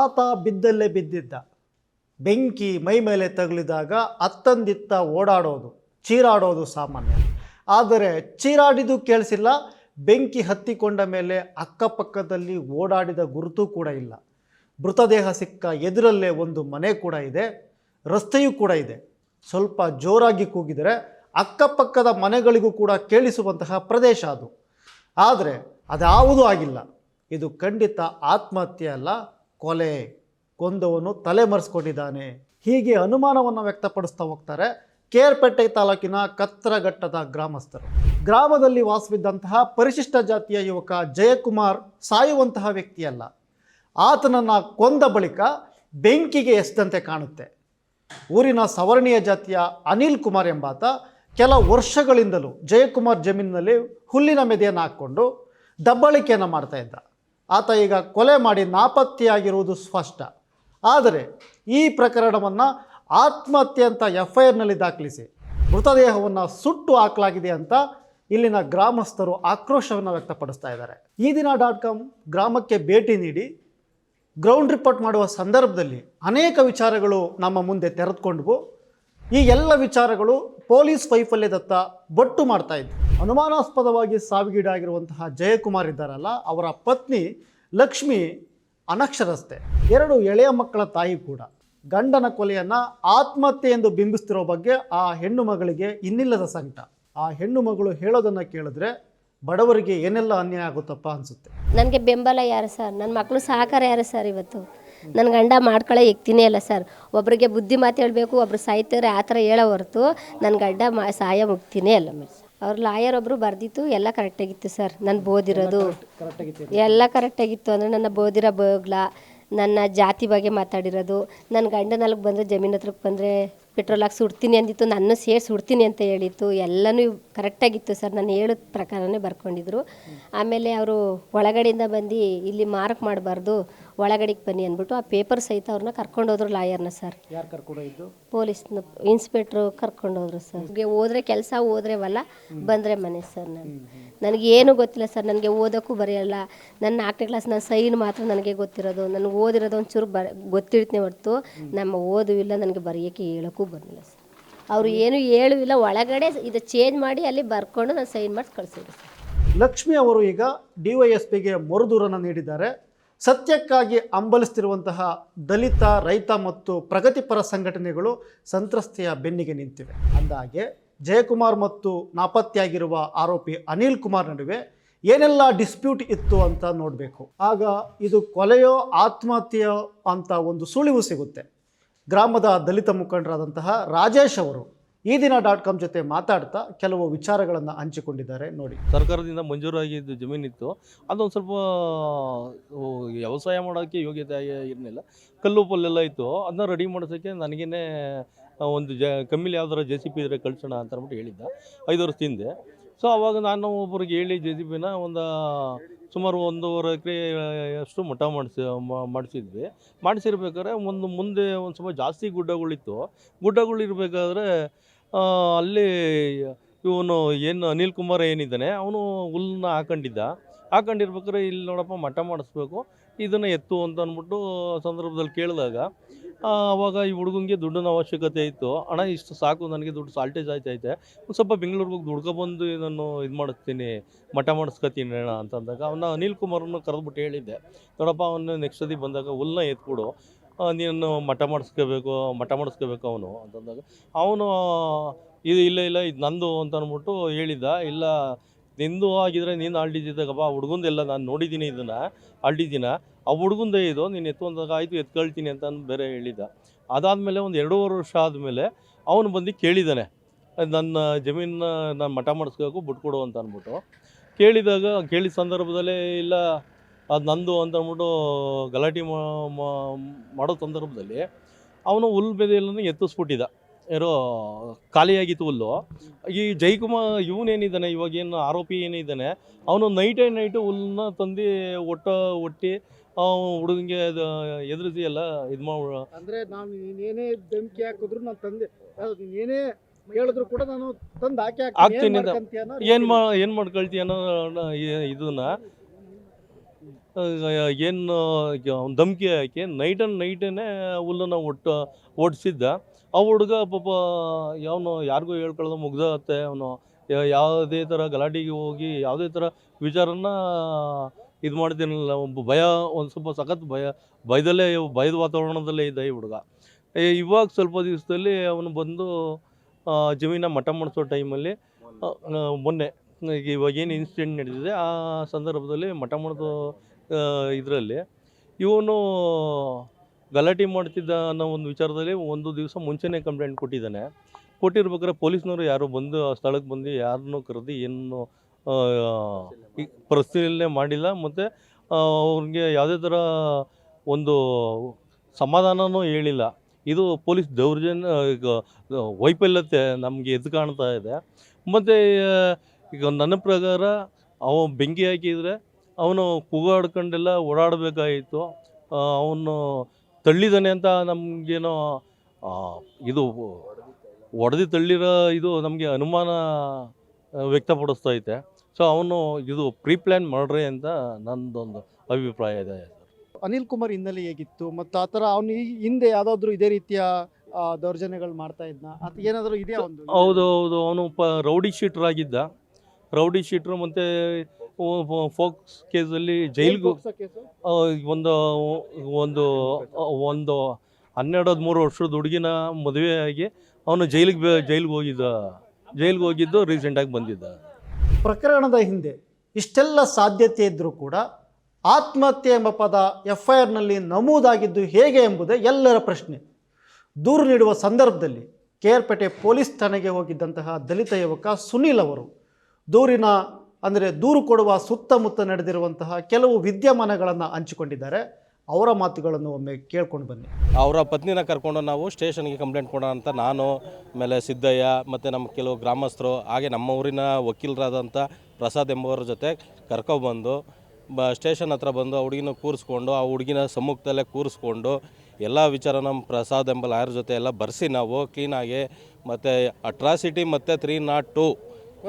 ಆತ ಬಿದ್ದಲ್ಲೇ ಬಿದ್ದಿದ್ದ. ಬೆಂಕಿ ಮೈ ಮೇಲೆ ತಗುಲಿದಾಗ ಅತ್ತಂದಿತ್ತ ಓಡಾಡೋದು, ಚೀರಾಡೋದು ಸಾಮಾನ್ಯ. ಆದರೆ ಚೀರಾಡಿದ್ದು ಕೇಳಿಸಿಲ್ಲ, ಬೆಂಕಿ ಹತ್ತಿಕೊಂಡ ಮೇಲೆ ಅಕ್ಕಪಕ್ಕದಲ್ಲಿ ಓಡಾಡಿದ ಗುರುತು ಕೂಡ ಇಲ್ಲ. ಮೃತದೇಹ ಸಿಕ್ಕ ಎದುರಲ್ಲೇ ಒಂದು ಮನೆ ಕೂಡ ಇದೆ, ರಸ್ತೆಯೂ ಕೂಡ ಇದೆ. ಸ್ವಲ್ಪ ಜೋರಾಗಿ ಕೂಗಿದರೆ ಅಕ್ಕಪಕ್ಕದ ಮನೆಗಳಿಗೂ ಕೂಡ ಕೇಳಿಸುವಂತಹ ಪ್ರದೇಶ ಅದು. ಆದರೆ ಅದ್ಯಾವುದೂ ಆಗಿಲ್ಲ. ಇದು ಖಂಡಿತ ಆತ್ಮಹತ್ಯೆ ಅಲ್ಲ ಕೊಲೆ ಕೊಂದವನು ತಲೆ ಮರೆಸ್ಕೊಂಡಿದ್ದಾನೆ. ಹೀಗೆ ಅನುಮಾನವನ್ನು ವ್ಯಕ್ತಪಡಿಸ್ತಾ ಹೋಗ್ತಾರೆ ಕೇರ್ಪೇಟೆ ತಾಲೂಕಿನ ಕತ್ರಘಟ್ಟದ ಗ್ರಾಮಸ್ಥರು. ಗ್ರಾಮದಲ್ಲಿ ವಾಸವಿದ್ದಂತಹ ಪರಿಶಿಷ್ಟ ಜಾತಿಯ ಯುವಕ ಜಯಕುಮಾರ್ ಸಾಯುವಂತಹ ವ್ಯಕ್ತಿಯಲ್ಲ. ಆತನನ್ನು ಕೊಂದ ಬಳಿಕ ಬೆಂಕಿಗೆ ಎಸದಂತೆ ಕಾಣುತ್ತೆ. ಊರಿನ ಸವರ್ಣೀಯ ಜಾತಿಯ ಅನಿಲ್ ಕುಮಾರ್ ಎಂಬಾತ ಕೆಲ ವರ್ಷಗಳಿಂದಲೂ ಜಯಕುಮಾರ್ ಜಮೀನಿನಲ್ಲಿ ಹುಲ್ಲಿನ ಮೆದೆಯನ್ನು ಹಾಕ್ಕೊಂಡು ದಬ್ಬಳಿಕೆಯನ್ನು ಮಾಡ್ತಾ ಇದ್ದ. ಆತ ಈಗ ಕೊಲೆ ಮಾಡಿ ನಾಪತ್ತೆಯಾಗಿರುವುದು ಸ್ಪಷ್ಟ. ಆದರೆ ಈ ಪ್ರಕರಣವನ್ನು ಆತ್ಮಹತ್ಯೆ ಅಂತ ಎಫ್ ಐ ಆರ್ನಲ್ಲಿ ದಾಖಲಿಸಿ ಮೃತದೇಹವನ್ನು ಸುಟ್ಟು ಹಾಕಲಾಗಿದೆ ಅಂತ ಇಲ್ಲಿನ ಗ್ರಾಮಸ್ಥರು ಆಕ್ರೋಶವನ್ನು ವ್ಯಕ್ತಪಡಿಸ್ತಾ ಇದ್ದಾರೆ. ಈ ದಿನ ಡಾಟ್ ಕಾಮ್ ಗ್ರಾಮಕ್ಕೆ ಭೇಟಿ ನೀಡಿ ಗ್ರೌಂಡ್ ರಿಪೋರ್ಟ್ ಮಾಡುವ ಸಂದರ್ಭದಲ್ಲಿ ಅನೇಕ ವಿಚಾರಗಳು ನಮ್ಮ ಮುಂದೆ ತೆರೆದುಕೊಂಡ್ವು. ಈ ಎಲ್ಲ ವಿಚಾರಗಳು ಪೊಲೀಸ್ ವೈಫಲ್ಯದತ್ತ ಬೊಟ್ಟು ಮಾಡ್ತಾ ಇದ್ವು. ಅನುಮಾನಾಸ್ಪದವಾಗಿ ಸಾವಿಗೀಡಾಗಿರುವಂತಹ ಜಯಕುಮಾರ್ ಇದ್ದಾರಲ್ಲ, ಅವರ ಪತ್ನಿ ಲಕ್ಷ್ಮಿ ಅನಕ್ಷರಸ್ತೆ. ಎರಡು ಎಳೆಯ ಮಕ್ಕಳ ತಾಯಿ ಕೂಡ. ಗಂಡನ ಕೊಲೆಯನ್ನು ಆತ್ಮಹತ್ಯೆ ಎಂದು ಬಿಂಬಿಸ್ತಿರೋ ಬಗ್ಗೆ ಆ ಹೆಣ್ಣು ಮಗಳಿಗೆ ಇನ್ನಿಲ್ಲದ ಸಂಕಟ. ಆ ಹೆಣ್ಣು ಮಗಳು ಹೇಳೋದನ್ನು ಕೇಳಿದ್ರೆ ಬಡವರಿಗೆ ಏನೆಲ್ಲ ಅನ್ಯಾಯ ಆಗುತ್ತಪ್ಪ ಅನಿಸುತ್ತೆ? ನನಗೆ ಬೆಂಬಲ ಯಾರು ಸರ್? ನನ್ನ ಮಕ್ಕಳು ಸಹಕಾರ ಯಾರು ಸರ್ ಇವತ್ತು? ನನ್ನ ಗಂಡ ಮಾಡ್ಕೊಳ್ಳೋ ಇಕ್ತೀನಿ ಅಲ್ಲ ಸರ್. ಒಬ್ರಿಗೆ ಬುದ್ಧಿ ಮಾತು ಹೇಳಬೇಕು, ಒಬ್ರು ಸಾಯ್ತಾರೆ ಆ ಥರ ಹೇಳೋ ಹೊರತು ನನ್ನ ಗಂಡ ಮಾ, ಸಾಯ ಮುಕ್ತಿನೇ ಅಲ್ಲ ಮೇಡಮ್. ಅವ್ರ ಲಾಯರ್ ಒಬ್ಬರು ಬರ್ದಿತ್ತು ಎಲ್ಲ ಕರೆಕ್ಟಾಗಿತ್ತು ಸರ್ ನಾನು ಬೋದಿರೋದು. ಎಲ್ಲ ಕರೆಕ್ಟಾಗಿತ್ತು ಅಂದರೆ ನನ್ನ ಬೋದಿರ ಬೋಗ್ಲ ನನ್ನ ಜಾತಿ ಬಗ್ಗೆ ಮಾತಾಡಿರೋದು. ನನ್ನ ಗಂಡನ ಅಲ್ಲಿಗೆ ಬಂದರೆ ಜಮೀನು ಹತ್ರಕ್ಕೆ ಬಂದರೆ ಪೆಟ್ರೋಲ್ ಹಾಕಿ ಸುಡ್ತೀನಿ ಅಂದಿತ್ತು ನನ್ನ ಸೇರಿ ಸುಡ್ತೀನಿ ಅಂತ ಹೇಳಿತ್ತು ಎಲ್ಲನೂ ಕರೆಕ್ಟಾಗಿತ್ತು ಸರ್ ನಾನು ಹೇಳಿದ ಪ್ರಕಾರನೇ ಬರ್ಕೊಂಡಿದ್ರು. ಆಮೇಲೆ ಅವರು ಒಳಗಡೆಯಿಂದ ಬಂದು ಇಲ್ಲಿ ಮಾರ್ಕ್ ಮಾಡಬಾರ್ದು ಒಳಗಡೆಗೆ ಬನ್ನಿ ಅಂದ್ಬಿಟ್ಟು ಆ ಪೇಪರ್ ಸಹಿತ ಅವ್ರನ್ನ ಕರ್ಕೊಂಡೋದ್ರು ಲಾಯರ್ನ ಸರ್. ಯಾರು ಕರ್ಕೊಂಡು ಇದ್ದು ಪೊಲೀಸ್ನ ಇನ್ಸ್ಪೆಕ್ಟ್ರು ಕರ್ಕೊಂಡೋದ್ರು ಸರ್. ಹೋದ್ರೆ ಕೆಲಸ ಹೋದ್ರೆ ಬಂದ್ರೆ ಬಂದರೆ ಮನೆ ಸರ್ ನಾನು. ನನಗೆ ಏನೂ ಗೊತ್ತಿಲ್ಲ ಸರ್, ನನಗೆ ಓದೋಕ್ಕೂ ಬರೆಯಲ್ಲ. ನನ್ನ ನಾಲ್ಕನೇ ಕ್ಲಾಸ್ ನನ್ನ ಸೈನ್ ಮಾತ್ರ ನನಗೆ ಗೊತ್ತಿರೋದು. ನನಗೆ ಓದಿರೋದು ಒಂಚೂರು ಬ, ಗೊತ್ತಿರ್ತೀನಿ ಹೊರ್ತು ನಮ್ಮ ಓದು ಇಲ್ಲ, ನನಗೆ ಬರೆಯೋಕ್ಕೆ ಹೇಳೋಕ್ಕೂ ಬರಲಿಲ್ಲ ಸರ್. ಅವರು ಏನು ಹೇಳುವಿಲ್ಲ, ಒಳಗಡೆ ಇದು ಚೇಂಜ್ ಮಾಡಿ ಅಲ್ಲಿ ಬರ್ಕೊಂಡು ನಾನು ಸೈನ್ ಮಾಡಿ ಕಳಿಸಿದ್ರು ಸರ್. ಲಕ್ಷ್ಮಿ ಅವರು ಈಗ ಡಿ ವೈ ಎಸ್ ಪಿಗೆ ಮರುದೂರನ್ನು ನೀಡಿದ್ದಾರೆ. ಸತ್ಯಕ್ಕಾಗಿ ಹಂಬಲಿಸ್ತಿರುವಂತಹ ದಲಿತ, ರೈತ ಮತ್ತು ಪ್ರಗತಿಪರ ಸಂಘಟನೆಗಳು ಸಂತ್ರಸ್ತೆಯ ಬೆನ್ನಿಗೆ ನಿಂತಿವೆ. ಅಂದಾಗೆ ಜಯಕುಮಾರ್ ಮತ್ತು ನಾಪತ್ತೆಯಾಗಿರುವ ಆರೋಪಿ ಅನಿಲ್ ಕುಮಾರ್ ನಡುವೆ ಏನೆಲ್ಲ ಡಿಸ್ಪ್ಯೂಟ್ ಇತ್ತು ಅಂತ ನೋಡಬೇಕು. ಆಗ ಇದು ಕೊಲೆಯೋ ಆತ್ಮಹತ್ಯೆಯೋ ಅಂತ ಒಂದು ಸುಳಿವು ಸಿಗುತ್ತೆ. ಗ್ರಾಮದ ದಲಿತ ಮುಖಂಡರಾದಂತಹ ರಾಜೇಶ್ ಅವರು ಈ ದಿನ ಡಾಟ್ ಕಾಮ್ ಜೊತೆ ಮಾತಾಡ್ತಾ ಕೆಲವು ವಿಚಾರಗಳನ್ನು ಹಂಚಿಕೊಂಡಿದ್ದಾರೆ ನೋಡಿ. ಸರ್ಕಾರದಿಂದ ಮಂಜೂರಾಗಿದ್ದು ಜಮೀನಿತ್ತು ಅದೊಂದು ಸ್ವಲ್ಪ ವ್ಯವಸಾಯ ಮಾಡೋಕ್ಕೆ ಯೋಗ್ಯತೆ ಇರಲಿಲ್ಲ ಕಲ್ಲು ಪಲ್ಲೆಲ್ಲ ಇತ್ತು. ಅದನ್ನ ರೆಡಿ ಮಾಡಿಸೋಕ್ಕೆ ನನಗೇನೆ ಒಂದು ಜ, ಕಮ್ಮಿಲಿ ಯಾವ್ದಾರ ಜೆ ಸಿ ಪಿ ಇದ್ರೆ ಕಳ್ಸೋಣ ಅಂತ ಅಂದ್ಬಿಟ್ಟು ಹೇಳಿದ್ದ. ಐದು ವರ್ಷ ಹಿಂದೆ. ಸೊ ಅವಾಗ ನಾನು ಒಬ್ಬರಿಗೆ ಹೇಳಿ ಜೆ ಸಿ ಪಿನ ಒಂದು ಸುಮಾರು ಒಂದೂವರೆ ಎಕರೆ, ಅಷ್ಟು ಮಠ ಮಾಡಿಸಿ ಮಾಡಿಸಿದ್ವಿ. ಮಾಡಿಸಿರ್ಬೇಕಾದ್ರೆ ಒಂದು ಮುಂದೆ ಒಂದು ಸ್ವಲ್ಪ ಜಾಸ್ತಿ ಗುಡ್ಡಗಳಿತ್ತು. ಗುಡ್ಡಗಳು ಇರಬೇಕಾದ್ರೆ ಅಲ್ಲಿ ಇವನು ಏನು ಅನಿಲ್ ಕುಮಾರ್ ಏನಿದ್ದಾನೆ, ಅವನು ಹುಲ್ಲನ್ನ ಹಾಕೊಂಡಿದ್ದ. ಹಾಕೊಂಡಿರ್ಬೇಕಾದ್ರೆ ಇಲ್ಲಿ ನೋಡಪ್ಪ ಮಠ ಮಾಡಿಸ್ಬೇಕು, ಇದನ್ನು ಎತ್ತು ಅಂತ ಅಂದ್ಬಿಟ್ಟು ಸಂದರ್ಭದಲ್ಲಿ ಕೇಳಿದಾಗ ಆ, ಅವಾಗ ಈ ಹುಡುಗನಿಗೆ ದುಡ್ಡಿನ ಅವಶ್ಯಕತೆ ಇತ್ತು. ಹಣ ಇಷ್ಟು ಸಾಕು ನನಗೆ ದುಡ್ಡು ಸಾಲ್ಟೇಜ್ ಆಯ್ತೈತೆ. ಒಂದು ಸ್ವಲ್ಪ ಬೆಂಗಳೂರಿಗೆ ಹೋಗಿ ದುಡ್ಕೊಬಂದು ನಾನು ಇದು ಮಾಡಿಸ್ತೀನಿ ಮಠ ಮಾಡಿಸ್ಕೊತೀನಿ ಅಣ್ಣ ಅಂತಂದಾಗ ಅವನ್ನ ಅನಿಲ್ ಕುಮಾರನ್ನು ಕರೆದ್ಬಿಟ್ಟು ಹೇಳಿದ್ದೆ. ನೋಡಪ್ಪ ಅವನು ನೆಕ್ಸ್ಟ್ ಸದಿ ಬಂದಾಗ ಹುಲ್ಲನ್ನ ಎತ್ಕೊಡು ಆ, ನೀನು ಮಠ ಮಾಡಿಸ್ಕೋಬೇಕು ಮಠ ಮಾಡಿಸ್ಕೋಬೇಕು ಅವನು ಅಂತಂದಾಗ ಅವನು ಇದು ಇಲ್ಲ ಇಲ್ಲ ಇದು ನಂದು ಅಂತ ಅಂದ್ಬಿಟ್ಟು ಹೇಳಿದ್ದ. ಇಲ್ಲ ನಿಂದು ಆಗಿದ್ರೆ ನೀನು ಆಲ್ಡಿದ್ದಿದ್ದಾಗಪ್ಪ ಆ ಹುಡುಗಂದೆಲ್ಲ ನಾನು ನೋಡಿದ್ದೀನಿ ಇದನ್ನು ಆಲ್ಡಿದ್ದೀನ ಆ ಹುಡುಗಂದು ಇದು, ನೀನು ಎತ್ತು ಅಂದಾಗ ಆಯಿತು ಎತ್ಕೊಳ್ತೀನಿ ಅಂತ ಬೇರೆ ಹೇಳಿದ್ದ. ಅದಾದಮೇಲೆ ಒಂದು ಎರಡೂವರೆ ವರ್ಷ ಆದಮೇಲೆ ಅವನು ಬಂದು ಕೇಳಿದ್ದಾನೆ ನನ್ನ ಜಮೀನ ನಾನು ಮಠ ಮಾಡಿಸ್ಬೇಕು ಬಿಟ್ಕೊಡು ಅಂತ ಅಂದ್ಬಿಟ್ಟು. ಕೇಳಿದಾಗ ಕೇಳಿದ ಸಂದರ್ಭದಲ್ಲೇ ಇಲ್ಲ, ಅದು ನಂದು ಅಂತ ಅಂದ್ಬಿಟ್ಟು ಗಲಾಟೆ ಮಾಡೋ ಸಂದರ್ಭದಲ್ಲಿ ಅವನು ಹುಲ್ ಬೆದೆಯನ್ನು ಎತ್ತಿಸ್ಬಿಟ್ಟಿದ್ದ. ಯಾರೋ ಖಾಲಿಯಾಗಿತ್ತು ಹುಲ್ಲು. ಈ ಜೈಕುಮಾರ್ ಇವನೇನಿದ್ದಾನೆ ಇವಾಗ ಏನು ಆರೋಪಿ ಏನಿದ್ದಾನೆ, ಅವನು ನೈಟ್ ಆ್ಯಂಡ್ ನೈಟು ಹುಲ್ಲನ್ನ ತಂದು ಒಟ್ಟ ಒಟ್ಟಿ ಹುಡುಗಂಗೆ ಎದುರಿಸಿ ಎಲ್ಲ ಇದು ಮಾಡಿ ಅಂದ್ರೆ ನಾನು ಏನೇ ಬೆಂಕಿ ಹಾಕಿದ್ರು ನಾನು ತಂದೆ. ಏನೇ ಹೇಳಿದ್ರು ಕೂಡ ನಾನು ತಂದು ಹಾಕಿ ಹಾಕ್ತೀನಿ. ಏನ್ ಏನು ಮಾ ಏನು ಮಾಡ್ಕೊಳ್ತೀಯ ಅನ್ನೋ ಇದನ್ನ? ಏನು ಅವ್ನು ಧಮ್ಕಿ ಹಾಕಿ ನೈಟ್ ಅಂಡ್ ನೈಟೇ ಹುಲ್ಲನ್ನು ಒಟ್ಟು ಓಡಿಸಿದ್ದ ಆ ಹುಡುಗ ಪಾಪ ಯಾವನು ಯಾರಿಗೂ ಹೇಳ್ಕೊಳ್ಳೋದು ಮುಗ್ದತ್ತೆ ಅವನು. ಯಾವುದೇ ಥರ ಗಲಾಟೆಗೆ ಹೋಗಿ ಯಾವುದೇ ಥರ ವಿಚಾರನ ಇದು ಮಾಡ್ತೀನಿಲ್ಲ ಒಬ್ಬ ಭಯ, ಒಂದು ಸ್ವಲ್ಪ ಸಖತ್ ಭಯ, ಭಯದಲ್ಲೇ ಭಯದ ವಾತಾವರಣದಲ್ಲೇ ಇದ್ದ ಈ ಹುಡುಗ. ಇವಾಗ ಸ್ವಲ್ಪ ದಿವಸದಲ್ಲಿ ಅವನು ಬಂದು ಜಮೀನ ಮಠ ಮಾಡಿಸೋ ಟೈಮಲ್ಲಿ ಮೊನ್ನೆ ಇವಾಗ ಏನು ಇನ್ಸಿಡೆಂಟ್ ನಡೆದಿದೆ, ಆ ಸಂದರ್ಭದಲ್ಲಿ ಮಠ ಮಾಡಿಸೋ ಇದರಲ್ಲಿ ಇವನು ಗಲಾಟೆ ಮಾಡ್ತಿದ್ದ ಅನ್ನೋ ಒಂದು ವಿಚಾರದಲ್ಲಿ ಒಂದು ದಿವಸ ಮುಂಚೆನೇ ಕಂಪ್ಲೇಂಟ್ ಕೊಟ್ಟಿದ್ದಾನೆ. ಕೊಟ್ಟಿರ್ಬೇಕಾದ್ರೆ ಪೊಲೀಸ್ನವರು ಯಾರು ಬಂದು ಆ ಸ್ಥಳಕ್ಕೆ ಬಂದು ಯಾರನ್ನೂ ಕರೆದು ಏನು ಪರಿಸ್ಥಿತಿಯಲ್ಲೇ ಮಾಡಿಲ್ಲ. ಮತ್ತು ಅವ್ರಿಗೆ ಯಾವುದೇ ಥರ ಒಂದು ಸಮಾಧಾನನೂ ಹೇಳಿಲ್ಲ. ಇದು ಪೊಲೀಸ್ ದೌರ್ಜನ್ಯ, ಈಗ ವೈಫಲ್ಯತೆ ನಮಗೆ ಎದ್ದು ಕಾಣ್ತಾ ಇದೆ. ಮತ್ತು ಈಗ ನನ್ನ ಪ್ರಕಾರ ಅವ ಬೆಂಕಿ ಹಾಕಿದರೆ ಅವನು ಕೂಗಾಡ್ಕೊಂಡೆಲ್ಲ ಓಡಾಡಬೇಕಾಗಿತ್ತು ಅವನು ತಳ್ಳಿದಾನೆ ಅಂತ ನಮಗೇನೋ ಇದು ಒಡೆದು ತಳ್ಳಿರೋ ಇದು ನಮಗೆ ಅನುಮಾನ ವ್ಯಕ್ತಪಡಿಸ್ತಾ ಐತೆ ಸೊ ಅವನು ಇದು ಪ್ರೀ ಪ್ಲ್ಯಾನ್ ಮಾಡ್ರಿ ಅಂತ ನಂದೊಂದು ಅಭಿಪ್ರಾಯ ಇದೆ ಅನಿಲ್ ಕುಮಾರ್ ಹಿನ್ನೆಲೆ ಹೇಗಿತ್ತು? ಮತ್ತು ಆ ಥರ ಅವನು ಈ ಹಿಂದೆ ಯಾವುದಾದ್ರೂ ಇದೇ ರೀತಿಯ ದೌರ್ಜನ್ಯಗಳು ಮಾಡ್ತಾ ಇದ್ನ? ಅಥವಾ ಏನಾದರೂ ಇದೆಯಾ ಒಂದು? ಹೌದು ಹೌದು. ಅವನು ಪ ರೌಡಿ ಶೀಟ್ರ್ ಆಗಿದ್ದ. ರೌಡಿ ಶೀಟ್ರು ಮತ್ತು ಫೋಕ್ಸ್ ಕೇಸಲ್ಲಿ ಜೈಲ್ಗೂ? ಒಂದು ಒಂದು ಒಂದು ಹನ್ನೆರಡು ಹದಿಮೂರು ವರ್ಷದ ಹುಡುಗಿನ ಮದುವೆ ಆಗಿ ಅವನು ಜೈಲಿಗೆ ಜೈಲಿಗೆ ಹೋಗಿದ್ದ. ಜೈಲಿಗೆ ಹೋಗಿದ್ದು ರೀಸೆಂಟಾಗಿ ಬಂದಿದ್ದ. ಪ್ರಕರಣದ ಹಿಂದೆ ಇಷ್ಟೆಲ್ಲ ಸಾಧ್ಯತೆ ಇದ್ದರೂ ಕೂಡ ಆತ್ಮಹತ್ಯೆ ಎಂಬ ಪದ ಎಫ್ ಐ ಆರ್ನಲ್ಲಿ ನಮೂದಾಗಿದ್ದು ಹೇಗೆ ಎಂಬುದೇ ಎಲ್ಲರ ಪ್ರಶ್ನೆ. ದೂರು ನೀಡುವ ಸಂದರ್ಭದಲ್ಲಿ ಕೇರ್ಪೇಟೆ ಪೊಲೀಸ್ ಠಾಣೆಗೆ ಹೋಗಿದ್ದಂತಹ ದಲಿತ ಯುವಕ ಸುನೀಲ್ ಅವರು ದೂರಿನ, ಅಂದರೆ ದೂರು ಕೊಡುವ ಸುತ್ತಮುತ್ತ ನಡೆದಿರುವಂತಹ ಕೆಲವು ವಿದ್ಯಮಾನಗಳನ್ನು ಹಂಚಿಕೊಂಡಿದ್ದಾರೆ. ಅವರ ಮಾತುಗಳನ್ನು ಒಮ್ಮೆ ಕೇಳ್ಕೊಂಡು ಬನ್ನಿ. ಅವರ ಪತ್ನಿನ ಕರ್ಕೊಂಡು ನಾವು ಸ್ಟೇಷನ್ಗೆ ಕಂಪ್ಲೇಂಟ್ ಕೊಡೋಣ ಅಂತ ನಾನು, ಆಮೇಲೆ ಸಿದ್ದಯ್ಯ, ಮತ್ತು ನಮ್ಮ ಕೆಲವು ಗ್ರಾಮಸ್ಥರು, ಹಾಗೆ ನಮ್ಮ ಊರಿನ ವಕೀಲರಾದಂಥ ಪ್ರಸಾದ್ ಎಂಬುವರ ಜೊತೆ ಕರ್ಕೊಬಂದು ಬ, ಸ್ಟೇಷನ್ ಹತ್ರ ಬಂದು ಆ ಹುಡುಗಿನ ಕೂರಿಸ್ಕೊಂಡು, ಆ ಹುಡುಗಿನ ಸಮ್ಮುಖದಲ್ಲೇ ಕೂರಿಸ್ಕೊಂಡು, ಎಲ್ಲ ವಿಚಾರ ನಮ್ಮ ಪ್ರಸಾದ್ ಎಂಬ ಲಾಯರ್ ಜೊತೆ ಎಲ್ಲ ಬರೆಸಿ ನಾವು ಕ್ಲೀನಾಗಿ ಮತ್ತು ಅಟ್ರಾಸಿಟಿ ಮತ್ತು ತ್ರೀ ನಾಟ್ ಟು,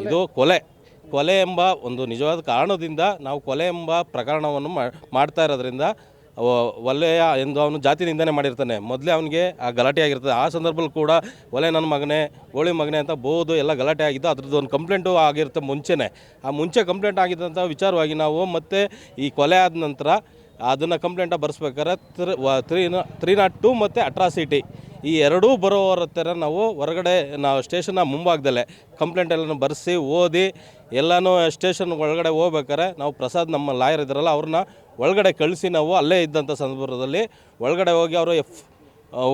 ಇದು ಕೊಲೆ. ಕೊಲೆ ಎಂಬ ಒಂದು ನಿಜವಾದ ಕಾರಣದಿಂದ ನಾವು ಕೊಲೆ ಎಂಬ ಪ್ರಕರಣವನ್ನು ಮಾಡ್ತಾ ಇರೋದ್ರಿಂದ ಒಲೆಯ ಎಂದು ಅವನು ಜಾತಿ ನಿಂದನೆ ಮಾಡಿರ್ತಾನೆ. ಮೊದಲೇ ಅವನಿಗೆ ಆ ಗಲಾಟೆ ಆಗಿರ್ತದೆ. ಆ ಸಂದರ್ಭದಲ್ಲಿ ಕೂಡ ಒಲೆ ನನ್ನ ಮಗನೇ ಗೋಳಿ ಮಗನೇ ಅಂತ ಬೋದು ಎಲ್ಲ ಗಲಾಟೆ ಆಗಿದ್ದು ಅದ್ರದ್ದು ಒಂದು ಕಂಪ್ಲೇಂಟು ಆಗಿರುತ್ತೆ ಮುಂಚೆನೇ. ಆ ಮುಂಚೆ ಕಂಪ್ಲೇಂಟ್ ಆಗಿದ್ದಂಥ ವಿಚಾರವಾಗಿ ನಾವು ಮತ್ತೆ ಈ ಕೊಲೆ ಆದ ನಂತರ ಅದನ್ನು ಕಂಪ್ಲೇಂಟ ಬರೆಸ್ಬೇಕಾದ್ರೆ ತ್ರೀ ತ್ರೀ ನಾಟ್ ಟೂ ಮತ್ತು ಅಟ್ರಾಸಿಟಿ ಈ ಎರಡೂ ಬರೋವರ ಥರ ನಾವು ಹೊರಗಡೆ, ನಾವು ಸ್ಟೇಷನ್ನ ಮುಂಭಾಗದಲ್ಲೇ ಕಂಪ್ಲೇಂಟ್ ಎಲ್ಲನೂ ಬರೆಸಿ, ಓದಿ, ಎಲ್ಲನೂ ಸ್ಟೇಷನ್ ಒಳಗಡೆ ಹೋಗ್ಬೇಕಾರೆ ನಾವು ಪ್ರಸಾದ್ ನಮ್ಮ ಲಾಯರ್ ಇದ್ದಾರಲ್ಲ, ಅವ್ರನ್ನ ಒಳಗಡೆ ಕಳಿಸಿ ನಾವು ಅಲ್ಲೇ ಇದ್ದಂಥ ಸಂದರ್ಭದಲ್ಲಿ ಒಳಗಡೆ ಹೋಗಿ ಅವರು ಎಫ್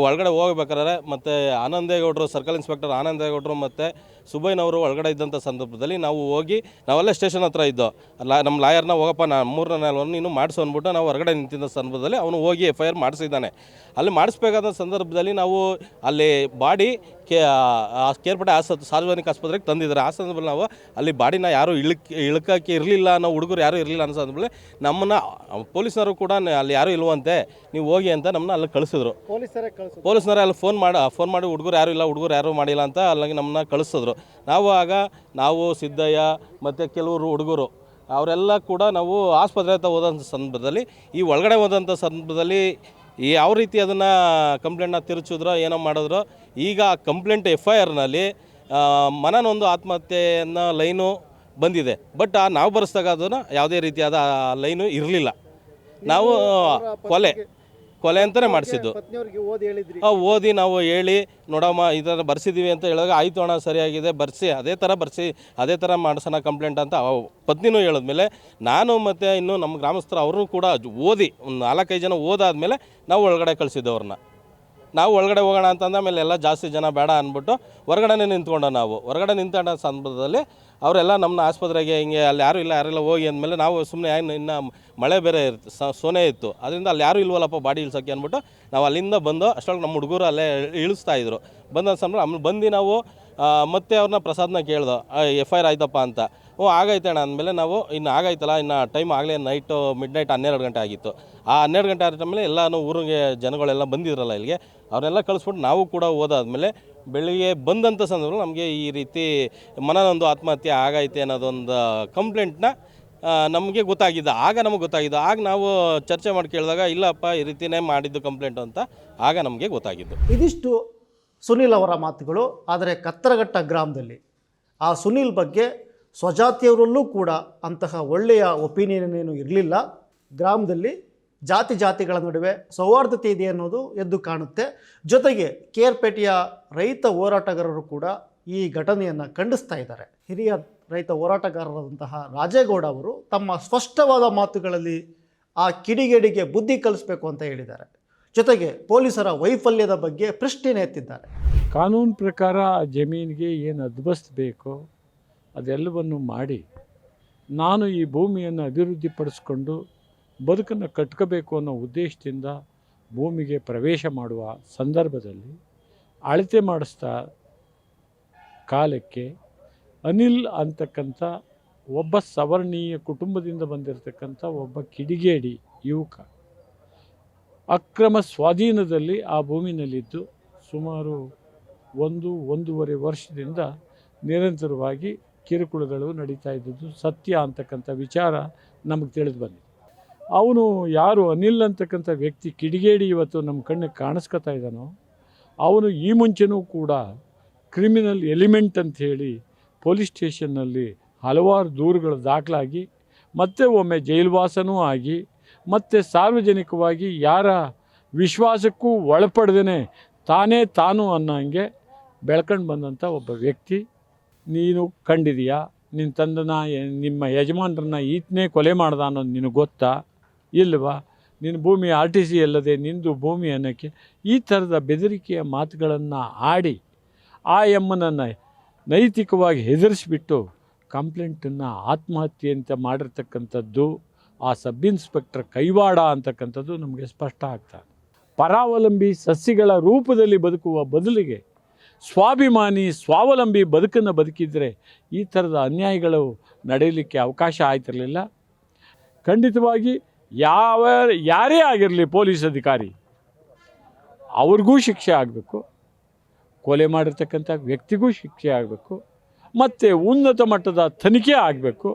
ಒಳಗಡೆ ಹೋಗ್ಬೇಕಾದ್ರೆ ಮತ್ತು ಆನಂದೇಗೌಡರು, ಸರ್ಕಲ್ ಇನ್ಸ್ಪೆಕ್ಟರ್ ಆನಂದೇಗೌಡರು ಮತ್ತು ಸುಬ್ಬಯ್ಯನವರು ಒಳಗಡೆ ಇದ್ದಂಥ ಸಂದರ್ಭದಲ್ಲಿ ನಾವು ಹೋಗಿ ನಾವೆಲ್ಲ ಸ್ಟೇಷನ್ ಹತ್ರ ಇದ್ದೋ, ಲಾ, ನಮ್ಮ ಲಾಯರ್ನ ಹೋಗಪ್ಪ, ನಾ, ಮೂರನೇ ನೆಲವನ್ನು ನೀನು ಮಾಡಿಸು ಅಂದ್ಬಿಟ್ಟು ನಾವು ಹೊರಗಡೆ ನಿಂತಿದ್ದ ಸಂದರ್ಭದಲ್ಲಿ ಅವನು ಹೋಗಿ ಎಫ್ ಐ ಆರ್ ಮಾಡಿಸಿದ್ದಾನೆ. ಅಲ್ಲಿ ಮಾಡಿಸ್ಬೇಕಾದ ಸಂದರ್ಭದಲ್ಲಿ ನಾವು ಅಲ್ಲಿ ಬಾಡಿ ಕೇ ಆ ಕೇರ್ಪೇಟೆ ಆಸ ಸಾರ್ವಜನಿಕ ಆಸ್ಪತ್ರೆಗೆ ತಂದಿದ್ದಾರೆ. ಆ ಸಂದರ್ಭದಲ್ಲಿ ನಾವು ಅಲ್ಲಿ ಬಾಡಿನ ಯಾರು ಇಳಕ್ ಇಳ್ಕಕ್ಕೆ ಇರಲಿಲ್ಲ ಅನ್ನೋ ಹುಡುಗರು ಯಾರೂ ಇರಲಿಲ್ಲ ಅನ್ನೋ ಸಂದರ್ಭದಲ್ಲಿ ನಮ್ಮನ್ನು ಪೊಲೀಸ್ನವರು ಕೂಡ ಅಲ್ಲಿ ಯಾರೂ ಇಲ್ಲವಂತೆ ನೀವು ಹೋಗಿ ಅಂತ ನಮ್ಮನ್ನ ಅಲ್ಲಿ ಕಳಿಸಿದ್ರು. ಪೊಲೀಸ್ನವರೇ ಅಲ್ಲಿ ಫೋನ್ ಮಾಡಿ ಫೋನ್ ಮಾಡಿ ಹುಡುಗರು ಯಾರು ಇಲ್ಲ ಹುಡುಗರು ಯಾರೂ ಮಾಡಿಲ್ಲ ಅಂತ ಅಲ್ಲಿಗೆ ನಮ್ಮನ್ನ ಕಳಿಸಿದ್ರು. ನಾವು ಆಗ ನಾವು ಸಿದ್ದಯ್ಯ ಮತ್ತು ಕೆಲವರು ಹುಡುಗರು ಅವರೆಲ್ಲ ಕೂಡ ನಾವು ಆಸ್ಪತ್ರೆ ಹತ್ರ ಹೋದಂಥ ಸಂದರ್ಭದಲ್ಲಿ ಈ ಒಳಗಡೆ ಹೋದಂಥ ಸಂದರ್ಭದಲ್ಲಿ ಈ ಯಾವ ರೀತಿ ಅದನ್ನು ಕಂಪ್ಲೇಂಟ್ನ ತಿರುಚಿದ್ರೋ, ಏನೋ ಮಾಡಿದ್ರು, ಈಗ ಕಂಪ್ಲೇಂಟ್ ಎಫ್ ಐ ಆರ್ನಲ್ಲಿ ಮನನೊಂದು ಆತ್ಮಹತ್ಯೆಯನ್ನು ಲೈನು ಬಂದಿದೆ. ಬಟ್ ಆ, ನಾವು ಬರೆಸ್ದಾಗ ಅದನ್ನು ಯಾವುದೇ ರೀತಿಯಾದ ಲೈನು ಇರಲಿಲ್ಲ. ನಾವು ಕೊಲೆ. ಕೊಲೆ ಅಂತಲೇ ಮಾಡಿಸಿದ್ದು. ಓದಿ ನಾವು ಹೇಳಿ ನೋಡಮ್ಮ ಈ ಥರ ಬರ್ಸಿದ್ದೀವಿ ಅಂತ ಹೇಳಿದಾಗ ಆಯಿತು ಅಣ್ಣ ಸರಿಯಾಗಿದೆ ಬರ್ಸಿ ಅದೇ ಥರ ಬರ್ಸಿ ಅದೇ ಥರ ಮಾಡಿಸೋಣ ಕಂಪ್ಲೇಂಟ್ ಅಂತ ಅವ ಪತ್ನಿನೂ ಹೇಳಿದ್ಮೇಲೆ ನಾನು ಮತ್ತು ಇನ್ನು ನಮ್ಮ ಗ್ರಾಮಸ್ಥರು ಅವರು ಕೂಡ ಓದಿ ಒಂದು ನಾಲ್ಕೈದು ಜನ ಓದಾದ್ಮೇಲೆ ನಾವು ಒಳಗಡೆ ಕಳಿಸಿದ್ದು ಅವ್ರನ್ನ. ನಾವು ಒಳಗಡೆ ಹೋಗೋಣ ಅಂತಂದ ಮೇಲೆ ಎಲ್ಲ ಜಾಸ್ತಿ ಜನ ಬೇಡ ಅಂದ್ಬಿಟ್ಟು ಹೊರಗಡೆ ನಿಂತ್ಕೊಂಡೋ ನಾವು. ಹೊರಗಡೆ ನಿಂತ್ಕೊಂಡ ಸಂದರ್ಭದಲ್ಲಿ ಅವರೆಲ್ಲ ನಮ್ಮನ್ನ ಆಸ್ಪತ್ರೆಗೆ ಹಿಂಗೆ ಅಲ್ಲಿ ಯಾರೂ ಇಲ್ಲ, ಯಾರೆಲ್ಲ ಹೋಗಿ ಅಂದಮೇಲೆ ನಾವು ಸುಮ್ಮನೆ ಏನು ಇನ್ನು ಮಳೆ ಬೇರೆ ಇರ್ತ ಸೊನೆ ಇತ್ತು. ಅದರಿಂದ ಅಲ್ಲಿ ಯಾರೂ ಇಲ್ವಲ್ಲಪ್ಪ ಬಾಡಿ ಇಳಿಸೋಕೆ ಅಂದ್ಬಿಟ್ಟು ನಾವು ಅಲ್ಲಿಂದ ಬಂದು ಅಷ್ಟೊಳಗೆ ನಮ್ಮ ಹುಡುಗರು ಅಲ್ಲೇ ಇಳಿಸ್ತಾ ಇದ್ರು. ಬಂದ ಆಮೇಲೆ ಬಂದು ನಾವು ಮತ್ತೆ ಅವ್ರನ್ನ ಪ್ರಸಾದ್ನ ಕೇಳ್ದೋ ಎಫ್ ಐ ಆರ್ ಆಯ್ತಪ್ಪ ಅಂತ. ಹ್ಞೂ ಆಗೈತೆ ಅಣ್ಣ. ಅಂದಮೇಲೆ ನಾವು ಇನ್ನು ಆಗೈತಲ್ಲ, ಇನ್ನು ಟೈಮ್ ಆಗಲೇ ನೈಟು ಮಿಡ್ ನೈಟ್ ಹನ್ನೆರಡು ಗಂಟೆ ಆಗಿತ್ತು. ಆ ಹನ್ನೆರಡು ಗಂಟೆ ಆದ ಟೈಮಲ್ಲಿ ಎಲ್ಲನೂ ಊರಿಗೆ ಜನಗಳೆಲ್ಲ ಬಂದಿದ್ರಲ್ಲ ಇಲ್ಲಿಗೆ ಅವರೆಲ್ಲ ಕಳಿಸ್ಬಿಟ್ಟು ನಾವು ಕೂಡ ಹೋದಾದ್ಮೇಲೆ ಬೆಳಿಗ್ಗೆ ಬಂದಂಥ ಸಂದರ್ಭದಲ್ಲಿ ನಮಗೆ ಈ ರೀತಿ ಮನನೊಂದು ಆತ್ಮಹತ್ಯೆ ಆಗೈತೆ ಅನ್ನೋದೊಂದು ಕಂಪ್ಲೇಂಟ್ನ ನಮಗೆ ಗೊತ್ತಾಗಿದ್ದು. ಆಗ ನಮಗೆ ಗೊತ್ತಾಗಿದ್ದು. ಆಗ ನಾವು ಚರ್ಚೆ ಮಾಡಿ ಕೇಳಿದಾಗ, ಇಲ್ಲಪ್ಪ, ಈ ರೀತಿಯೇ ಮಾಡಿದ್ದು ಕಂಪ್ಲೇಂಟು ಅಂತ ಆಗ ನಮಗೆ ಗೊತ್ತಾಗಿದ್ದು. ಇದಿಷ್ಟು ಸುನಿಲ್ ಅವರ ಮಾತುಗಳು, ಆದರೆ ಕತ್ತರಘಟ್ಟ ಗ್ರಾಮದಲ್ಲಿ. ಆ ಸುನಿಲ್ ಬಗ್ಗೆ ಸ್ವಜಾತಿಯವರಲ್ಲೂ ಕೂಡ ಅಂತಹ ಒಳ್ಳೆಯ ಒಪಿನಿಯನ್ ಏನು ಇರಲಿಲ್ಲ. ಗ್ರಾಮದಲ್ಲಿ ಜಾತಿ ಜಾತಿಗಳ ನಡುವೆ ಸೌಹಾರ್ದತೆ ಇದೆ ಅನ್ನೋದು ಎದ್ದು ಕಾಣುತ್ತೆ. ಜೊತೆಗೆ ಕೇರ್ಪೇಟೆಯ ರೈತ ಹೋರಾಟಗಾರರು ಕೂಡ ಈ ಘಟನೆಯನ್ನು ಖಂಡಿಸ್ತಾ ಇದ್ದಾರೆ. ಹಿರಿಯ ರೈತ ಹೋರಾಟಗಾರರಾದಂತಹ ರಾಜೇಗೌಡ ಅವರು ತಮ್ಮ ಸ್ಪಷ್ಟವಾದ ಮಾತುಗಳಲ್ಲಿ ಆ ಕಿಡಿಗೇಡಿಗೆ ಬುದ್ಧಿ ಕಲಿಸಬೇಕು ಅಂತ ಹೇಳಿದ್ದಾರೆ. ಜೊತೆಗೆ ಪೊಲೀಸರ ವೈಫಲ್ಯದ ಬಗ್ಗೆ ಪ್ರಶ್ನೆ ಎತ್ತಿದ್ದಾರೆ. ಕಾನೂನು ಪ್ರಕಾರ ಆ ಜಮೀನಿಗೆ ಏನು ಅದ್ಬಸ್ತ್ ಬೇಕೋ ಅದೆಲ್ಲವನ್ನು ಮಾಡಿ ನಾನು ಈ ಭೂಮಿಯನ್ನು ಅಭಿವೃದ್ಧಿಪಡಿಸ್ಕೊಂಡು ಬದುಕನ್ನು ಕಟ್ಕೋಬೇಕು ಅನ್ನೋ ಉದ್ದೇಶದಿಂದ ಭೂಮಿಗೆ ಪ್ರವೇಶ ಮಾಡುವ ಸಂದರ್ಭದಲ್ಲಿ ಅಳತೆ ಮಾಡಿಸ್ತಾ ಕಾಲಕ್ಕೆ ಅನಿಲ್ ಅಂತಕ್ಕಂಥ ಒಬ್ಬ ಸವರ್ಣೀಯ ಕುಟುಂಬದಿಂದ ಬಂದಿರತಕ್ಕಂಥ ಒಬ್ಬ ಕಿಡಿಗೇಡಿ ಯುವಕ. ಅಕ್ರಮ ಸ್ವಾಧೀನದಲ್ಲಿ ಆ ಭೂಮಿನಲ್ಲಿದ್ದು ಸುಮಾರು ಒಂದು, ಒಂದೂವರೆ ವರ್ಷದಿಂದ ನಿರಂತರವಾಗಿ ಕಿರುಕುಳಗಳು ನಡೀತಾ ಇದ್ದದ್ದು ಸತ್ಯ ಅಂತಕ್ಕಂಥ ವಿಚಾರ ನಮಗೆ ತಿಳಿದು ಬಂದಿದೆ. ಅವನು ಯಾರು ಅನಿಲ್ ಅಂತಕ್ಕಂಥ ವ್ಯಕ್ತಿ ಕಿಡಿಗೇಡಿ ಇವತ್ತು ನಮ್ಮ ಕಣ್ಣಿಗೆ ಕಾಣಿಸ್ಕೊತಾ ಇದ್ದಾನೋ, ಅವನು ಈ ಮುಂಚೆನೂ ಕೂಡ ಕ್ರಿಮಿನಲ್ ಎಲಿಮೆಂಟ್ ಅಂತ ಹೇಳಿ ಪೊಲೀಸ್ ಸ್ಟೇಷನ್ನಲ್ಲಿ ಹಲವಾರು ದೂರುಗಳು ದಾಖಲಾಗಿ, ಮತ್ತೆ ಒಮ್ಮೆ ಜೈಲುವಾಸನೂ ಆಗಿ, ಮತ್ತು ಸಾರ್ವಜನಿಕವಾಗಿ ಯಾರ ವಿಶ್ವಾಸಕ್ಕೂ ಒಳಪಡ್ದೇ ತಾನೇ ತಾನು ಅನ್ನೋಂಗೆ ಬೆಳ್ಕೊಂಡು ಬಂದಂಥ ಒಬ್ಬ ವ್ಯಕ್ತಿ. ನೀನು ಕಂಡಿದೀಯಾ? ನಿನ್ನ ತಂದನ, ನಿಮ್ಮ ಯಜಮಾನ್ರನ್ನ ಈತನೇ ಕೊಲೆ ಮಾಡ್ದ ಅನ್ನೋದು ನಿನಗೆ ಗೊತ್ತಾ? ಇಲ್ವಾ? ನಿನ್ನ ಭೂಮಿ ಆರ್ ಟಿ ಸಿ ಅಲ್ಲದೆ ನಿಂದು ಭೂಮಿ ಅನ್ನೋಕ್ಕೆ ಈ ಥರದ ಬೆದರಿಕೆಯ ಮಾತುಗಳನ್ನು ಆಡಿ, ಆ ಎಮ್ಮನನ್ನು ನೈತಿಕವಾಗಿ ಹೆದರಿಸಿಬಿಟ್ಟು ಕಂಪ್ಲೇಂಟನ್ನು ಆತ್ಮಹತ್ಯೆ ಅಂತ ಮಾಡಿರ್ತಕ್ಕಂಥದ್ದು, ಆ ಸಬ್ ಇನ್ಸ್ಪೆಕ್ಟರ್ ಕೈವಾಡ ಅಂತಕ್ಕಂಥದ್ದು ನಮಗೆ ಸ್ಪಷ್ಟ ಆಗ್ತದೆ ಪರಾವಲಂಬಿ ಸಸ್ಯಗಳ ರೂಪದಲ್ಲಿ ಬದುಕುವ ಬದಲಿಗೆ ಸ್ವಾಭಿಮಾನಿ, ಸ್ವಾವಲಂಬಿ ಬದುಕನ್ನು ಬದುಕಿದರೆ ಈ ಥರದ ಅನ್ಯಾಯಗಳು ನಡೆಯಲಿಕ್ಕೆ ಅವಕಾಶ ಆಯ್ತಿರಲಿಲ್ಲ. ಖಂಡಿತವಾಗಿ ಯಾವ, ಯಾರೇ ಆಗಿರಲಿ ಪೊಲೀಸ್ ಅಧಿಕಾರಿ, ಅವ್ರಿಗೂ ಶಿಕ್ಷೆ ಆಗಬೇಕು. ಕೊಲೆ ಮಾಡಿರ್ತಕ್ಕಂಥ ವ್ಯಕ್ತಿಗೂ ಶಿಕ್ಷೆ ಆಗಬೇಕು. ಮತ್ತು ಉನ್ನತ ಮಟ್ಟದ ತನಿಖೆ ಆಗಬೇಕು.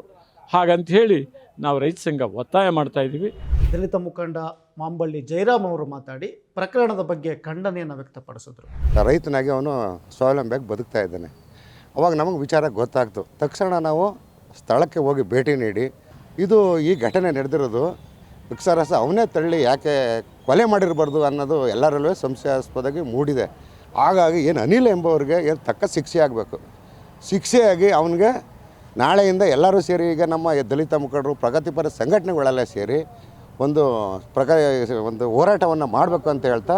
ಹಾಗಂತ ಹೇಳಿ ನಾವು ರೈತ ಸಂಘ ಒತ್ತಾಯ ಮಾಡ್ತಾಯಿದ್ದೀವಿ ದಲಿತ ಮುಖಂಡ ಮಾಂಬಳ್ಳಿ ಜಯರಾಮ್ ಅವರು ಮಾತಾಡಿ ಪ್ರಕರಣದ ಬಗ್ಗೆ ಖಂಡನೆಯನ್ನು ವ್ಯಕ್ತಪಡಿಸಿದ್ರು. ರೈತನಾಗಿ ಅವನು ಸ್ವಾವಲಂಬಿಯಾಗಿ ಬದುಕ್ತಾ ಇದ್ದಾನೆ. ಅವಾಗ ನಮಗೆ ವಿಚಾರ ಗೊತ್ತಾಗ್ತು. ತಕ್ಷಣ ನಾವು ಸ್ಥಳಕ್ಕೆ ಹೋಗಿ ಭೇಟಿ ನೀಡಿ, ಇದು ಈ ಘಟನೆ ನಡೆದಿರೋದು ಅಕ್ಷರಸ ಅವನೇ ತಳ್ಳಿ ಯಾಕೆ ಕೊಲೆ ಮಾಡಿರಬಾರ್ದು ಅನ್ನೋದು ಎಲ್ಲರಲ್ಲೂ ಸಂಶಯಾಸ್ಪದವಾಗಿ ಮೂಡಿದೆ. ಹಾಗಾಗಿ ಏನು ಅನಿಲ್ ಎಂಬವ್ರಿಗೆ ಏನು ತಕ್ಕ ಶಿಕ್ಷೆ ಆಗಬೇಕು. ಶಿಕ್ಷೆಯಾಗಿ ಅವನಿಗೆ ನಾಳೆಯಿಂದ ಎಲ್ಲರೂ ಸೇರಿ ಈಗ ನಮ್ಮ ದಲಿತ ಮುಖಂಡರು, ಪ್ರಗತಿಪರ ಸಂಘಟನೆಗಳೆಲ್ಲ ಸೇರಿ ಒಂದು ಪ್ರಕಾರ, ಒಂದು ಹೋರಾಟವನ್ನು ಮಾಡಬೇಕು ಅಂತ ಹೇಳ್ತಾ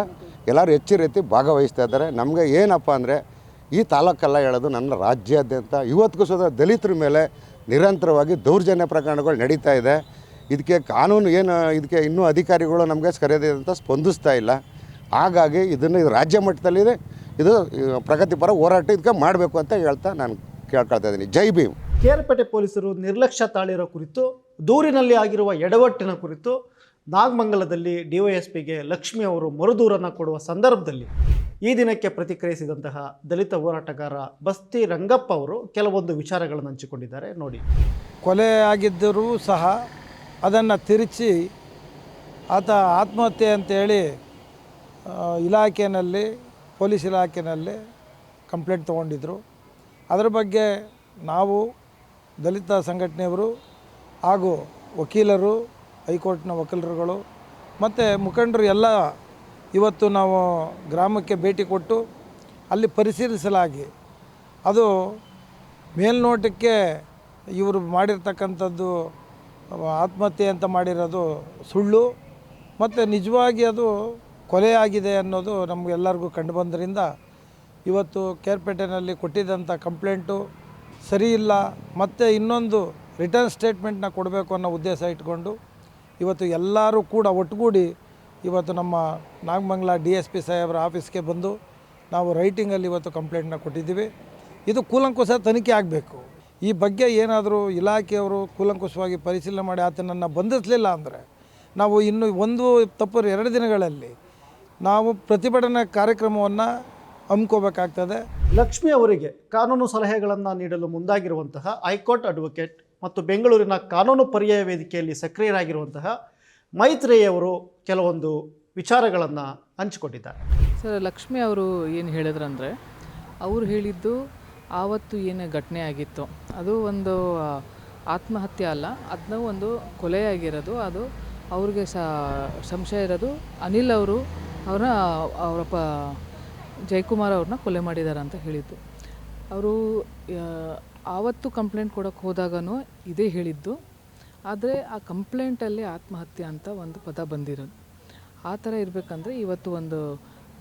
ಎಲ್ಲರೂ ರೀತಿ ಭಾಗವಹಿಸ್ತಾ ಇದ್ದಾರೆ. ನಮಗೆ ಏನಪ್ಪ ಅಂದರೆ, ಈ ತಾಲೂಕಲ್ಲ ಹೇಳೋದು ನನ್ನ ರಾಜ್ಯಾದ್ಯಂತ. ಇವತ್ತಿಗೂ ಸಹ ದಲಿತರ ಮೇಲೆ ನಿರಂತರವಾಗಿ ದೌರ್ಜನ್ಯ ಪ್ರಕರಣಗಳು ನಡೀತಾ ಇದೆ. ಇದಕ್ಕೆ ಕಾನೂನು ಏನು, ಇದಕ್ಕೆ ಇನ್ನೂ ಅಧಿಕಾರಿಗಳು ನಮಗೆ ಸರಿಯಾದಂತ ಸ್ಪಂದಿಸ್ತಾ ಇಲ್ಲ. ಹಾಗಾಗಿ ಇದನ್ನು ಇದು ರಾಜ್ಯ ಮಟ್ಟದಲ್ಲಿದೆ. ಇದು ಪ್ರಗತಿಪರ ಹೋರಾಟ ಇದಕ್ಕೆ ಮಾಡಬೇಕು ಅಂತ ಹೇಳ್ತಾ ನಾನು ಕೇಳ್ಕೊಳ್ತಾ ಇದ್ದೀನಿ. ಜೈ ಭೀಮ್. ಕೇರ್ಪೇಟೆ ಪೊಲೀಸರು ನಿರ್ಲಕ್ಷ್ಯ ತಾಳಿರೋ ಕುರಿತು, ದೂರಿನಲ್ಲಿ ಆಗಿರುವ ಎಡವಟ್ಟಿನ ಕುರಿತು ನಾಗಮಂಗಲದಲ್ಲಿ ಡಿವೈಎಸ್ಪಿಗೆ ಲಕ್ಷ್ಮಿ ಅವರು ಮರುದೂರನ್ನು ಕೊಡುವ ಸಂದರ್ಭದಲ್ಲಿ ಈ ದಿನಕ್ಕೆ ಪ್ರತಿಕ್ರಿಯಿಸಿದಂತಹ ದಲಿತ ಹೋರಾಟಗಾರ ಬಸ್ತಿ ರಂಗಪ್ಪ ಅವರು ಕೆಲವೊಂದು ವಿಚಾರಗಳನ್ನು ಹಂಚಿಕೊಂಡಿದ್ದಾರೆ. ನೋಡಿ. ಕೊಲೆ ಆಗಿದ್ದರೂ ಸಹ ಅದನ್ನು ತಿರುಚಿ ಆತ ಆತ್ಮಹತ್ಯೆ ಅಂತೇಳಿ ಇಲಾಖೆಯಲ್ಲಿ ಪೊಲೀಸ್ ಇಲಾಖೆಯಲ್ಲಿ ಕಂಪ್ಲೇಂಟ್ ತೊಗೊಂಡಿದ್ದರು ಅದರ ಬಗ್ಗೆ ನಾವು ದಲಿತ ಸಂಘಟನೆಯವರು ಹಾಗೂ ವಕೀಲರು, ಹೈಕೋರ್ಟ್ನ ವಕೀಲರುಗಳು ಮತ್ತು ಮುಖಂಡರು ಎಲ್ಲ ಇವತ್ತು ನಾವು ಗ್ರಾಮಕ್ಕೆ ಭೇಟಿ ಕೊಟ್ಟು ಅಲ್ಲಿ ಪರಿಶೀಲಿಸಲಾಗಿ. ಅದು ಮೇಲ್ನೋಟಕ್ಕೆ ಇವರು ಮಾಡಿರ್ತಕ್ಕಂಥದ್ದು, ಆತ್ಮಹತ್ಯೆ ಅಂತ ಮಾಡಿರೋದು ಸುಳ್ಳು ಮತ್ತು ನಿಜವಾಗಿ ಅದು ಕೊಲೆಯಾಗಿದೆ ಅನ್ನೋದು ನಮಗೆಲ್ಲರಿಗೂ ಕಂಡುಬಂದರಿಂದ ಇವತ್ತು ಕೇರ್ಪೇಟೆನಲ್ಲಿ ಕೊಟ್ಟಿದ್ದಂಥ ಕಂಪ್ಲೇಂಟು ಸರಿ ಇಲ್ಲ, ಮತ್ತು ಇನ್ನೊಂದು ರಿಟರ್ನ್ ಸ್ಟೇಟ್ಮೆಂಟ್ನ ಕೊಡಬೇಕು ಅನ್ನೋ ಉದ್ದೇಶ ಇಟ್ಕೊಂಡು ಇವತ್ತು ಎಲ್ಲರೂ ಕೂಡ ಒಟ್ಟುಗೂಡಿ ಇವತ್ತು ನಮ್ಮ ನಾಗಮಂಗ್ಲ ಡಿ ಎಸ್ ಪಿ ಸಾಹೇಬರ ಆಫೀಸ್ಗೆ ಬಂದು ನಾವು ರೈಟಿಂಗಲ್ಲಿ ಇವತ್ತು ಕಂಪ್ಲೇಂಟ್ನ ಕೊಟ್ಟಿದ್ದೀವಿ. ಇದು ಕೂಲಂಕುಷ ತನಿಖೆ ಆಗಬೇಕು. ಈ ಬಗ್ಗೆ ಏನಾದರೂ ಇಲಾಖೆಯವರು ಕೂಲಂಕುಷವಾಗಿ ಪರಿಶೀಲನೆ ಮಾಡಿ ಆತನನ್ನು ಬಂಧಿಸಲಿಲ್ಲ ಅಂದರೆ ನಾವು ಇನ್ನು ಒಂದು ತಪ್ಪು ಎರಡು ದಿನಗಳಲ್ಲಿ ನಾವು ಪ್ರತಿಭಟನಾ ಕಾರ್ಯಕ್ರಮವನ್ನು ಹಮ್ಮಿಕೋಬೇಕಾಗ್ತದೆ. ಲಕ್ಷ್ಮಿ ಅವರಿಗೆ ಕಾನೂನು ಸಲಹೆಗಳನ್ನು ನೀಡಲು ಮುಂದಾಗಿರುವಂತಹ ಹೈಕೋರ್ಟ್ ಅಡ್ವೊಕೇಟ್ ಮತ್ತು ಬೆಂಗಳೂರಿನ ಕಾನೂನು ಪರ್ಯಾಯ ವೇದಿಕೆಯಲ್ಲಿ ಸಕ್ರಿಯರಾಗಿರುವಂತಹ ಮೈತ್ರೇಯವರು ಕೆಲವೊಂದು ವಿಚಾರಗಳನ್ನು ಹಂಚಿಕೊಂಡಿದ್ದಾರೆ. ಸರ್ ಲಕ್ಷ್ಮಿ ಅವರು ಏನು ಹೇಳಿದ್ರಂದರೆ ಅವರು ಹೇಳಿದ್ದು ಆವತ್ತು ಏನು ಘಟನೆ ಆಗಿತ್ತು ಅದು ಒಂದು ಆತ್ಮಹತ್ಯೆ ಅಲ್ಲ ಅದನ್ನ ಒಂದು ಕೊಲೆಯಾಗಿರೋದು ಅದು ಅವ್ರಿಗೆ ಸ ಸಂಶಯ ಇರೋದು ಅನಿಲ್ ಅವರು ಅವರ ಅವರ ಪ ಜಯಕುಮಾರ್ ಅವ್ರನ್ನ ಕೊಲೆ ಮಾಡಿದ್ದಾರೆ ಅಂತ ಹೇಳಿದ್ದು. ಅವರು ಆವತ್ತು ಕಂಪ್ಲೇಂಟ್ ಕೊಡೋಕ್ಕೆ ಹೋದಾಗನೂ ಇದೇ ಹೇಳಿದ್ದು. ಆದರೆ ಆ ಕಂಪ್ಲೇಂಟಲ್ಲಿ ಆತ್ಮಹತ್ಯೆ ಅಂತ ಒಂದು ಪದ ಬಂದಿರೋದು. ಆ ಥರ ಇರಬೇಕಂದ್ರೆ ಇವತ್ತು ಒಂದು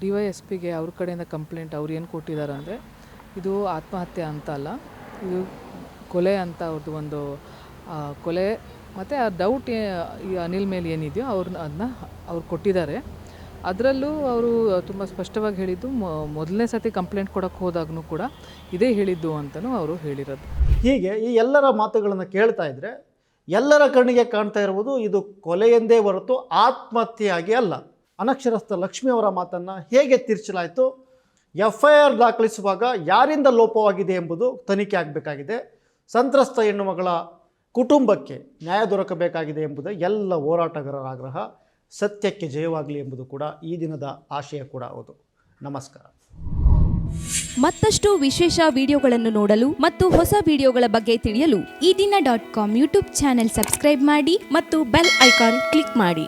ಡಿ ವೈ ಎಸ್ ಪಿಗೆ ಅವ್ರ ಕಡೆಯಿಂದ ಕಂಪ್ಲೇಂಟ್ ಅವ್ರು ಏನು ಕೊಟ್ಟಿದ್ದಾರೆ ಅಂದರೆ, ಇದು ಆತ್ಮಹತ್ಯೆ ಅಂತ ಅಲ್ಲ, ಇದು ಕೊಲೆ ಅಂತ ಅವ್ರದ್ದು ಒಂದು ಕೊಲೆ. ಮತ್ತು ಆ ಡೌಟ್ ಈ ಅನಿಲ್ ಮೇಲೆ ಏನಿದೆಯೋ ಅವ್ರನ್ನ ಅದನ್ನ ಅವ್ರು ಕೊಟ್ಟಿದ್ದಾರೆ. ಅದರಲ್ಲೂ ಅವರು ತುಂಬ ಸ್ಪಷ್ಟವಾಗಿ ಹೇಳಿದ್ದು ಮೊದಲನೇ ಸತಿ ಕಂಪ್ಲೇಂಟ್ ಕೊಡೋಕ್ಕೆ ಹೋದಾಗೂ ಕೂಡ ಇದೇ ಹೇಳಿದ್ದು ಅಂತಲೂ ಅವರು ಹೇಳಿರೋದು. ಹೀಗೆ ಈ ಎಲ್ಲರ ಮಾತುಗಳನ್ನು ಕೇಳ್ತಾ ಇದ್ದರೆ ಎಲ್ಲರ ಕಣ್ಣಿಗೆ ಕಾಣ್ತಾ ಇರುವುದು ಇದು ಕೊಲೆಯೆಂದೇ ಹೊರತು ಆತ್ಮಹತ್ಯೆಯಾಗಿ ಅಲ್ಲ. ಅನಕ್ಷರಸ್ಥ ಲಕ್ಷ್ಮಿ ಅವರ ಮಾತನ್ನು ಹೇಗೆ ತಿರ್ಚಲಾಯಿತು ಎಫ್ ಐ ಆರ್ ದಾಖಲಿಸುವಾಗ ಯಾರಿಂದ ಲೋಪವಾಗಿದೆ ಎಂಬುದು ತನಿಖೆ ಆಗಬೇಕಾಗಿದೆ. ಸಂತ್ರಸ್ತ ಹೆಣ್ಣುಮಗಳ ಕುಟುಂಬಕ್ಕೆ ನ್ಯಾಯ ದೊರಕಬೇಕಾಗಿದೆ ಎಂಬುದೇ ಎಲ್ಲ ಹೋರಾಟಗಾರರ ಆಗ್ರಹ. ಸತ್ಯಕ್ಕೆ ಜಯವಾಗಲಿ ಎಂಬುದು ಕೂಡ ಈ ದಿನದ ಆಶಯ ಕೂಡ ಹೌದು ನಮಸ್ಕಾರ. ಮತ್ತಷ್ಟು ವಿಶೇಷ ವಿಡಿಯೋಗಳನ್ನು ನೋಡಲು ಮತ್ತು ಹೊಸ ವಿಡಿಯೋಗಳ ಬಗ್ಗೆ ತಿಳಿಯಲು Ee Dina dot com YouTube channel subscribe ಮಾಡಿ ಮತ್ತು ಬೆಲ್ ಐಕಾನ್ ಕ್ಲಿಕ್ ಮಾಡಿ.